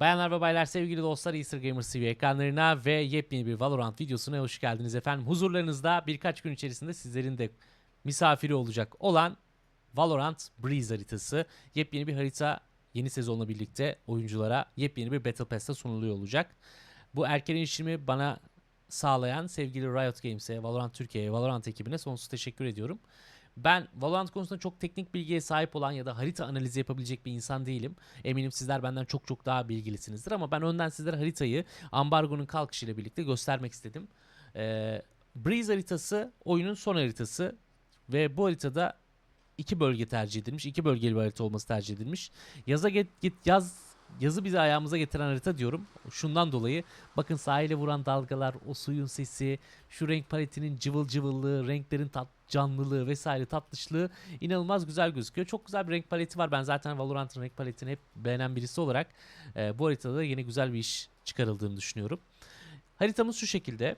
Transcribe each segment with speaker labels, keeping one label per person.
Speaker 1: Bayanlar ve baylar sevgili dostlar Easter Gamers TV ekranlarına ve yepyeni bir Valorant videosuna hoş geldiniz efendim. Huzurlarınızda birkaç gün içerisinde sizlerin de misafiri olacak olan Valorant Breeze haritası. Yepyeni bir harita yeni sezonla birlikte oyunculara yepyeni bir Battle Pass'ta sunuluyor olacak. Bu erken erişimi bana sağlayan sevgili Riot Games'e, Valorant Türkiye'ye, Valorant ekibine sonsuz teşekkür ediyorum. Ben Valorant konusunda çok teknik bilgiye sahip olan ya da harita analizi yapabilecek bir insan değilim. Eminim sizler benden çok çok daha bilgilisinizdir ama ben önden sizlere haritayı ambargonun kalkışıyla birlikte göstermek istedim. Ee, Breeze haritası oyunun son haritası ve bu haritada iki bölge tercih edilmiş. iki bölgeli bir harita olması tercih edilmiş. Yaza get, git yaz yazı bizi ayağımıza getiren harita diyorum. Şundan dolayı bakın sahile vuran dalgalar, o suyun sesi, şu renk paletinin cıvıl cıvıllığı, renklerin tat, canlılığı vesaire tatlışlığı inanılmaz güzel gözüküyor. Çok güzel bir renk paleti var. Ben zaten Valorant'ın renk paletini hep beğenen birisi olarak e, bu haritada da yine güzel bir iş çıkarıldığını düşünüyorum. Haritamız şu şekilde.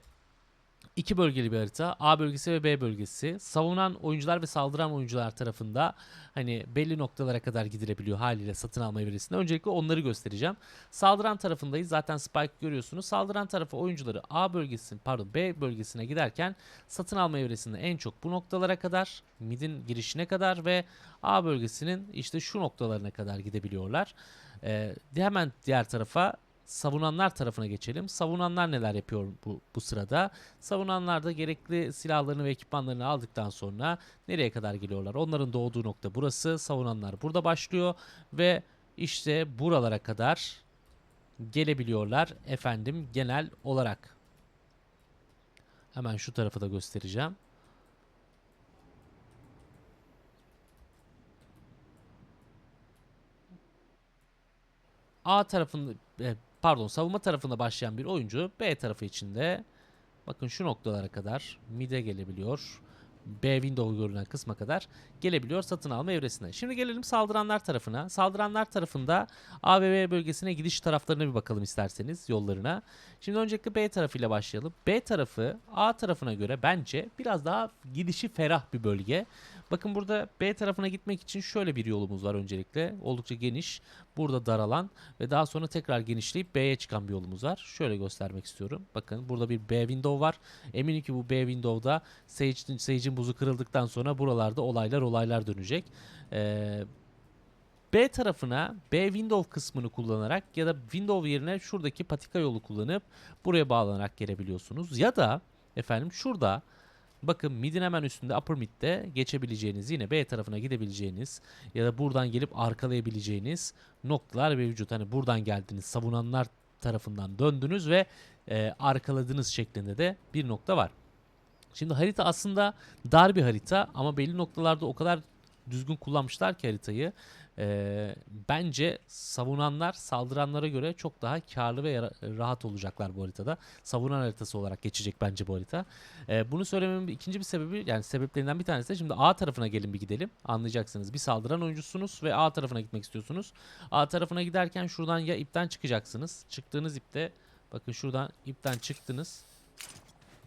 Speaker 1: İki bölgeli bir harita. A bölgesi ve B bölgesi. Savunan oyuncular ve saldıran oyuncular tarafında hani belli noktalara kadar gidilebiliyor haliyle satın alma evresinde. Öncelikle onları göstereceğim. Saldıran tarafındayız. Zaten Spike görüyorsunuz. Saldıran tarafı oyuncuları A bölgesinin pardon B bölgesine giderken satın alma evresinde en çok bu noktalara kadar midin girişine kadar ve A bölgesinin işte şu noktalarına kadar gidebiliyorlar. Ee, hemen diğer tarafa savunanlar tarafına geçelim. Savunanlar neler yapıyor bu, bu sırada? Savunanlar da gerekli silahlarını ve ekipmanlarını aldıktan sonra nereye kadar geliyorlar? Onların doğduğu nokta burası. Savunanlar burada başlıyor ve işte buralara kadar gelebiliyorlar efendim genel olarak. Hemen şu tarafı da göstereceğim. A tarafında e, pardon savunma tarafında başlayan bir oyuncu B tarafı içinde bakın şu noktalara kadar mid'e gelebiliyor. B window görünen kısma kadar gelebiliyor satın alma evresine. Şimdi gelelim saldıranlar tarafına. Saldıranlar tarafında A ve B bölgesine gidiş taraflarına bir bakalım isterseniz yollarına. Şimdi öncelikle B tarafıyla başlayalım. B tarafı A tarafına göre bence biraz daha gidişi ferah bir bölge. Bakın burada B tarafına gitmek için şöyle bir yolumuz var öncelikle. Oldukça geniş. Burada daralan ve daha sonra tekrar genişleyip B'ye çıkan bir yolumuz var. Şöyle göstermek istiyorum. Bakın burada bir B window var. Eminim ki bu B window'da Sage'in Sage'in buzu kırıldıktan sonra buralarda olaylar olaylar dönecek. Ee, B tarafına B window kısmını kullanarak ya da window yerine şuradaki patika yolu kullanıp buraya bağlanarak gelebiliyorsunuz. Ya da efendim şurada Bakın midin hemen üstünde upper midde geçebileceğiniz yine B tarafına gidebileceğiniz ya da buradan gelip arkalayabileceğiniz noktalar mevcut. Hani buradan geldiniz savunanlar tarafından döndünüz ve e, arkaladınız şeklinde de bir nokta var. Şimdi harita aslında dar bir harita ama belli noktalarda o kadar düzgün kullanmışlar ki haritayı. Ee, bence savunanlar saldıranlara göre çok daha karlı ve rahat olacaklar bu haritada. Savunan haritası olarak geçecek bence bu harita. Ee, bunu söylememin ikinci bir sebebi yani sebeplerinden bir tanesi de şimdi A tarafına gelin bir gidelim. Anlayacaksınız. Bir saldıran oyuncusunuz ve A tarafına gitmek istiyorsunuz. A tarafına giderken şuradan ya ipten çıkacaksınız. Çıktığınız ipte bakın şuradan ipten çıktınız.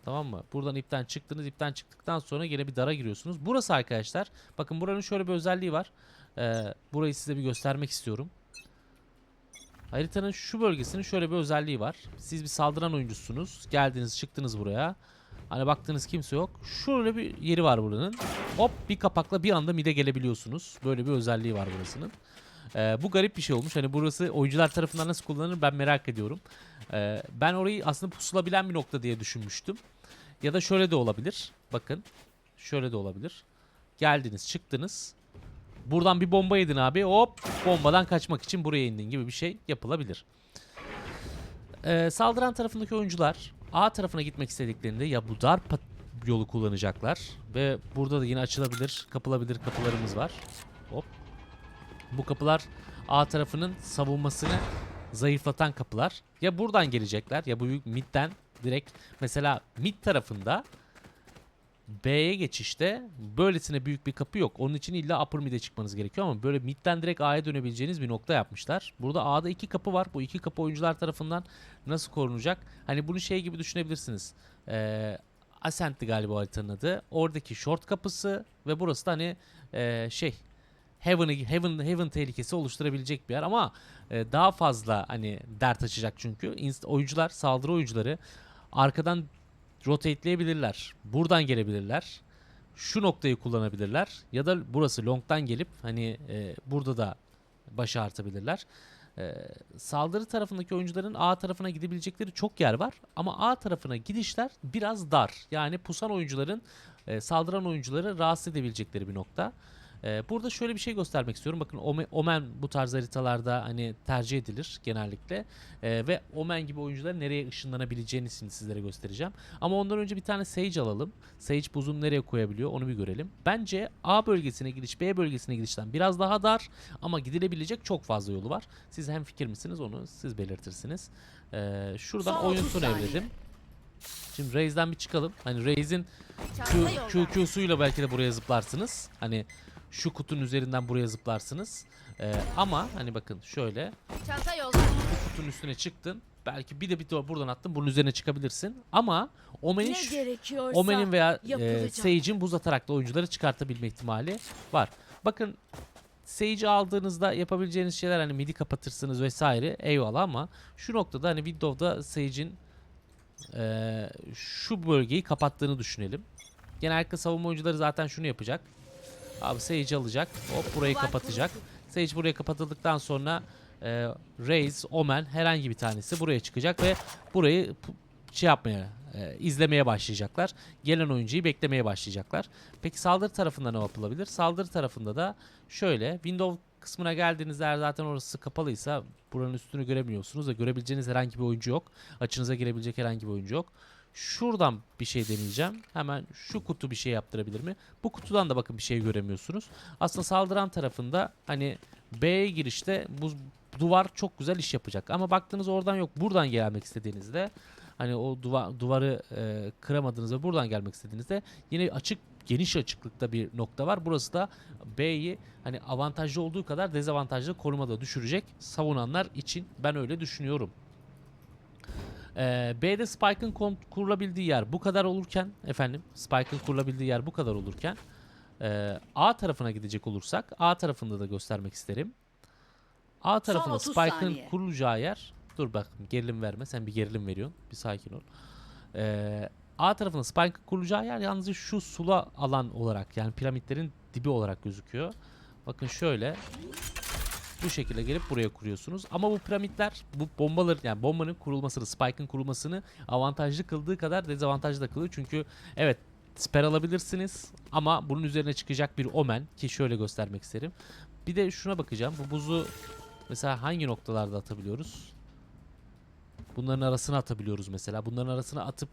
Speaker 1: Tamam mı? Buradan ipten çıktınız. ipten çıktıktan sonra yine bir dara giriyorsunuz. Burası arkadaşlar. Bakın buranın şöyle bir özelliği var. Ee, burayı size bir göstermek istiyorum. Haritanın şu bölgesinin şöyle bir özelliği var. Siz bir saldıran oyuncusunuz. Geldiniz çıktınız buraya. Hani baktığınız kimse yok. Şöyle bir yeri var buranın. Hop bir kapakla bir anda mide gelebiliyorsunuz. Böyle bir özelliği var burasının. Ee, bu garip bir şey olmuş. Hani burası oyuncular tarafından nasıl kullanılır ben merak ediyorum. Ee, ben orayı aslında pusulabilen bir nokta diye düşünmüştüm. Ya da şöyle de olabilir. Bakın. Şöyle de olabilir. Geldiniz çıktınız. Buradan bir bomba yedin abi. Hop bombadan kaçmak için buraya indin gibi bir şey yapılabilir. Ee, saldıran tarafındaki oyuncular A tarafına gitmek istediklerinde ya bu dar yolu kullanacaklar. Ve burada da yine açılabilir, kapılabilir kapılarımız var. Hop. Bu kapılar A tarafının savunmasını zayıflatan kapılar. Ya buradan gelecekler ya bu midden direkt mesela mid tarafında B'ye geçişte böylesine büyük bir kapı yok. Onun için illa upper mid'e çıkmanız gerekiyor ama böyle midden direkt A'ya dönebileceğiniz bir nokta yapmışlar. Burada A'da iki kapı var. Bu iki kapı oyuncular tarafından nasıl korunacak? Hani bunu şey gibi düşünebilirsiniz. Ee, Ascent'ti galiba haritanın adı. Oradaki short kapısı ve burası da hani ee, şey Heaven'ı Heaven Heaven tehlikesi oluşturabilecek bir yer ama e, daha fazla hani dert açacak çünkü Inst- oyuncular saldırı oyuncuları arkadan rotateleyebilirler. Buradan gelebilirler. Şu noktayı kullanabilirler ya da burası long'dan gelip hani e, burada da başı artabilirler. E, saldırı tarafındaki oyuncuların A tarafına gidebilecekleri çok yer var ama A tarafına gidişler biraz dar. Yani pusan oyuncuların e, saldıran oyuncuları rahatsız edebilecekleri bir nokta. E, burada şöyle bir şey göstermek istiyorum. Bakın Ome- Omen bu tarz haritalarda hani tercih edilir genellikle. E, ve Omen gibi oyuncuların nereye ışınlanabileceğini şimdi sizlere göstereceğim. Ama ondan önce bir tane Sage alalım. Sage buzunu nereye koyabiliyor onu bir görelim. Bence A bölgesine gidiş B bölgesine gidişten biraz daha dar ama gidilebilecek çok fazla yolu var. Siz hem fikir misiniz onu siz belirtirsiniz. E, şuradan
Speaker 2: Son
Speaker 1: oyun
Speaker 2: 30
Speaker 1: sonu evledim. Şimdi Raze'den bir çıkalım. Hani Raze'in Q,
Speaker 2: yolda.
Speaker 1: Q, Q'suyla belki de buraya zıplarsınız. Hani şu kutunun üzerinden buraya zıplarsınız. Ee, ama hani bakın şöyle
Speaker 2: Çanta yolda.
Speaker 1: bu kutunun üstüne çıktın. Belki bir de bir de buradan attın bunun üzerine çıkabilirsin. Ama Omen'in Omen'in veya e. Sage'in buz atarak da oyuncuları çıkartabilme ihtimali var. Bakın Sage'i aldığınızda yapabileceğiniz şeyler hani midi kapatırsınız vesaire eyvallah ama şu noktada hani Windows'da Sage'in e, şu bölgeyi kapattığını düşünelim. Genellikle savunma oyuncuları zaten şunu yapacak. Abi Sage'i alacak. Hop burayı kapatacak. Sage buraya kapatıldıktan sonra e, Raze, Omen herhangi bir tanesi buraya çıkacak ve burayı şey yapmaya, e, izlemeye başlayacaklar. Gelen oyuncuyu beklemeye başlayacaklar. Peki saldırı tarafında ne yapılabilir? Saldırı tarafında da şöyle Windows kısmına geldiğinizde eğer zaten orası kapalıysa buranın üstünü göremiyorsunuz ve görebileceğiniz herhangi bir oyuncu yok. Açınıza girebilecek herhangi bir oyuncu yok. Şuradan bir şey deneyeceğim. Hemen şu kutu bir şey yaptırabilir mi? Bu kutudan da bakın bir şey göremiyorsunuz. Aslında saldıran tarafında hani B'ye girişte bu duvar çok güzel iş yapacak. Ama baktığınız oradan yok. Buradan gelmek istediğinizde hani o duva, duvarı e, kıramadığınız ve buradan gelmek istediğinizde yine açık geniş açıklıkta bir nokta var. Burası da B'yi hani avantajlı olduğu kadar dezavantajlı korumada düşürecek savunanlar için ben öyle düşünüyorum. Ee, B'de Spike'ın kurulabildiği yer bu kadar olurken efendim Spike'ın kurulabildiği yer bu kadar olurken e, A tarafına gidecek olursak A tarafında da göstermek isterim. A tarafında
Speaker 2: 30
Speaker 1: Spike'ın kurulacağı yer dur bak gerilim verme sen bir gerilim veriyorsun bir sakin ol. Ee, A tarafında Spike'ın kurulacağı yer yalnızca şu sula alan olarak yani piramitlerin dibi olarak gözüküyor. Bakın şöyle bu şekilde gelip buraya kuruyorsunuz. Ama bu piramitler bu bombaların yani bombanın kurulmasını, spike'ın kurulmasını avantajlı kıldığı kadar dezavantajlı da kılıyor. Çünkü evet siper alabilirsiniz ama bunun üzerine çıkacak bir omen ki şöyle göstermek isterim. Bir de şuna bakacağım. Bu buzu mesela hangi noktalarda atabiliyoruz? Bunların arasına atabiliyoruz mesela. Bunların arasına atıp.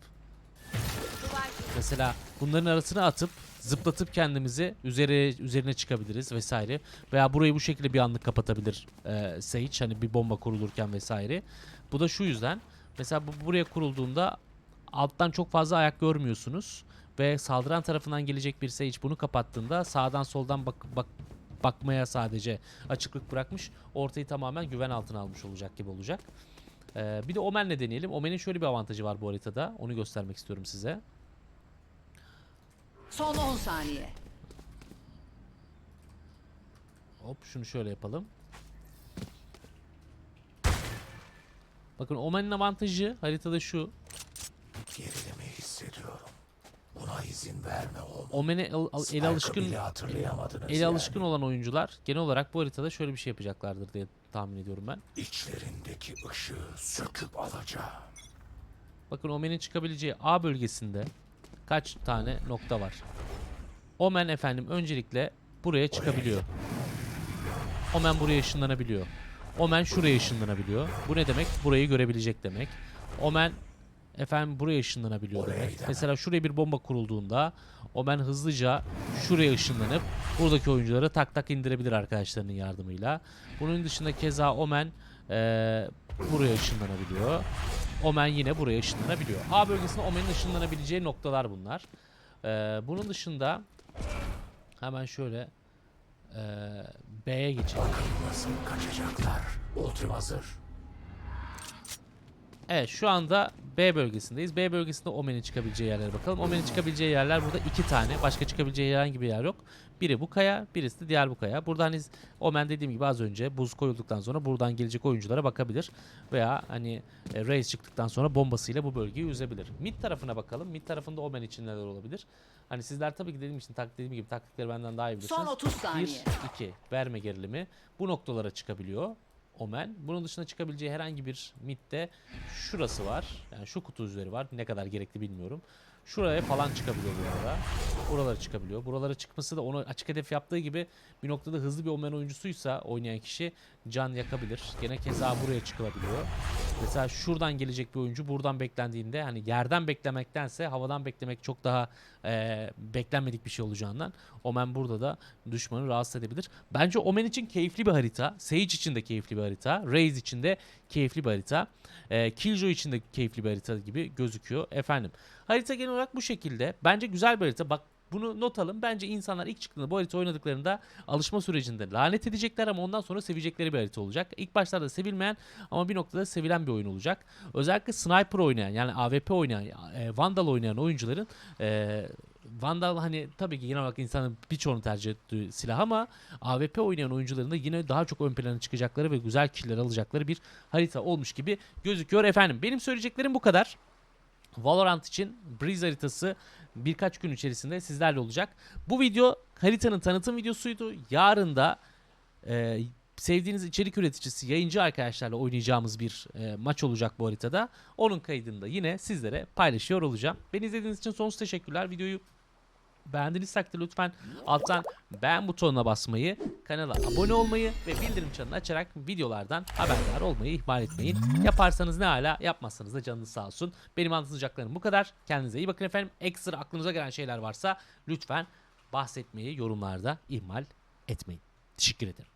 Speaker 1: Mesela bunların arasına atıp zıplatıp kendimizi üzeri üzerine çıkabiliriz vesaire. Veya burayı bu şekilde bir anlık kapatabilir e, Sage hani bir bomba kurulurken vesaire. Bu da şu yüzden mesela bu buraya kurulduğunda alttan çok fazla ayak görmüyorsunuz ve saldıran tarafından gelecek bir Sage bunu kapattığında sağdan soldan bak, bak bakmaya sadece açıklık bırakmış. Ortayı tamamen güven altına almış olacak gibi olacak. Ee, bir de Omen'le deneyelim. Omen'in şöyle bir avantajı var bu haritada. Onu göstermek istiyorum size.
Speaker 2: Son 10 saniye.
Speaker 1: Hop şunu şöyle yapalım. Bakın Omen'in avantajı haritada şu.
Speaker 3: Gerilemeyi hissediyorum. Buna izin verme oğlum.
Speaker 1: Omen'e el, el
Speaker 3: Spike'ı
Speaker 1: alışkın
Speaker 3: hatırlayamadınız
Speaker 1: el
Speaker 3: yani.
Speaker 1: alışkın olan oyuncular genel olarak bu haritada şöyle bir şey yapacaklardır diye tahmin ediyorum ben.
Speaker 3: İçlerindeki ışığı söküp alacağım.
Speaker 1: Bakın Omen'in çıkabileceği A bölgesinde kaç tane nokta var? Omen efendim öncelikle buraya çıkabiliyor. Omen buraya ışınlanabiliyor. Omen şuraya ışınlanabiliyor. Bu ne demek? Burayı görebilecek demek. Omen efendim buraya ışınlanabiliyor demek. Mesela şuraya bir bomba kurulduğunda Omen hızlıca şuraya ışınlanıp buradaki oyuncuları tak tak indirebilir arkadaşlarının yardımıyla. Bunun dışında keza Omen eee, buraya ışınlanabiliyor. Omen yine buraya ışınlanabiliyor. A bölgesinde Omen'in ışınlanabileceği noktalar bunlar. Ee, bunun dışında hemen şöyle ee, B'ye geçelim.
Speaker 3: Nasıl kaçacaklar? Ultim hazır.
Speaker 1: Evet şu anda B bölgesindeyiz. B bölgesinde Omen'in çıkabileceği yerlere bakalım. Omen'in çıkabileceği yerler burada iki tane. Başka çıkabileceği herhangi bir yer yok. Biri bu kaya, birisi de diğer bu kaya. Buradan iz- Omen dediğim gibi az önce buz koyulduktan sonra buradan gelecek oyunculara bakabilir. Veya hani e, Raze çıktıktan sonra bombasıyla bu bölgeyi üzebilir. Mid tarafına bakalım. Mid tarafında Omen için neler olabilir? Hani sizler tabii ki dediğim için tak dediğim gibi taktikleri benden daha iyi bilirsiniz.
Speaker 2: Son 30 saniye.
Speaker 1: 1 2 verme gerilimi bu noktalara çıkabiliyor. Omen. Bunun dışında çıkabileceği herhangi bir midde şurası var. Yani şu kutu üzeri var. Ne kadar gerekli bilmiyorum. Şuraya falan çıkabiliyor bu arada. Buralara çıkabiliyor. Buralara çıkması da onu açık hedef yaptığı gibi bir noktada hızlı bir Omen oyuncusuysa oynayan kişi can yakabilir. Gene keza buraya çıkılabiliyor. Mesela şuradan gelecek bir oyuncu buradan beklendiğinde hani yerden beklemektense havadan beklemek çok daha eee, beklenmedik bir şey olacağından Omen burada da düşmanı rahatsız edebilir. Bence Omen için keyifli bir harita. Sage için de keyifli bir harita. Raze için de keyifli bir harita. Eee Killjoy için de keyifli bir harita gibi gözüküyor. Efendim harita genel olarak bu şekilde. Bence güzel bir harita. Bak bunu not alın. Bence insanlar ilk çıktığında bu harita oynadıklarında alışma sürecinde lanet edecekler ama ondan sonra sevecekleri bir harita olacak. İlk başlarda sevilmeyen ama bir noktada sevilen bir oyun olacak. Özellikle sniper oynayan yani AWP oynayan, e, Vandal oynayan oyuncuların e, Vandal hani tabii ki genel olarak insanın birçoğunu tercih ettiği silah ama AWP oynayan oyuncuların da yine daha çok ön plana çıkacakları ve güzel killer alacakları bir harita olmuş gibi gözüküyor efendim. Benim söyleyeceklerim bu kadar. Valorant için Breeze haritası birkaç gün içerisinde sizlerle olacak. Bu video haritanın tanıtım videosuydu. Yarın da e, sevdiğiniz içerik üreticisi, yayıncı arkadaşlarla oynayacağımız bir e, maç olacak bu haritada. Onun kaydını da yine sizlere paylaşıyor olacağım. Beni izlediğiniz için sonsuz teşekkürler. Videoyu beğendiğiniz takdirde lütfen alttan beğen butonuna basmayı, kanala abone olmayı ve bildirim çanını açarak videolardan haberdar olmayı ihmal etmeyin. Yaparsanız ne hala, yapmazsanız da canınız sağ olsun. Benim anlatacaklarım bu kadar. Kendinize iyi bakın efendim. Ekstra aklınıza gelen şeyler varsa lütfen bahsetmeyi yorumlarda ihmal etmeyin. Teşekkür ederim.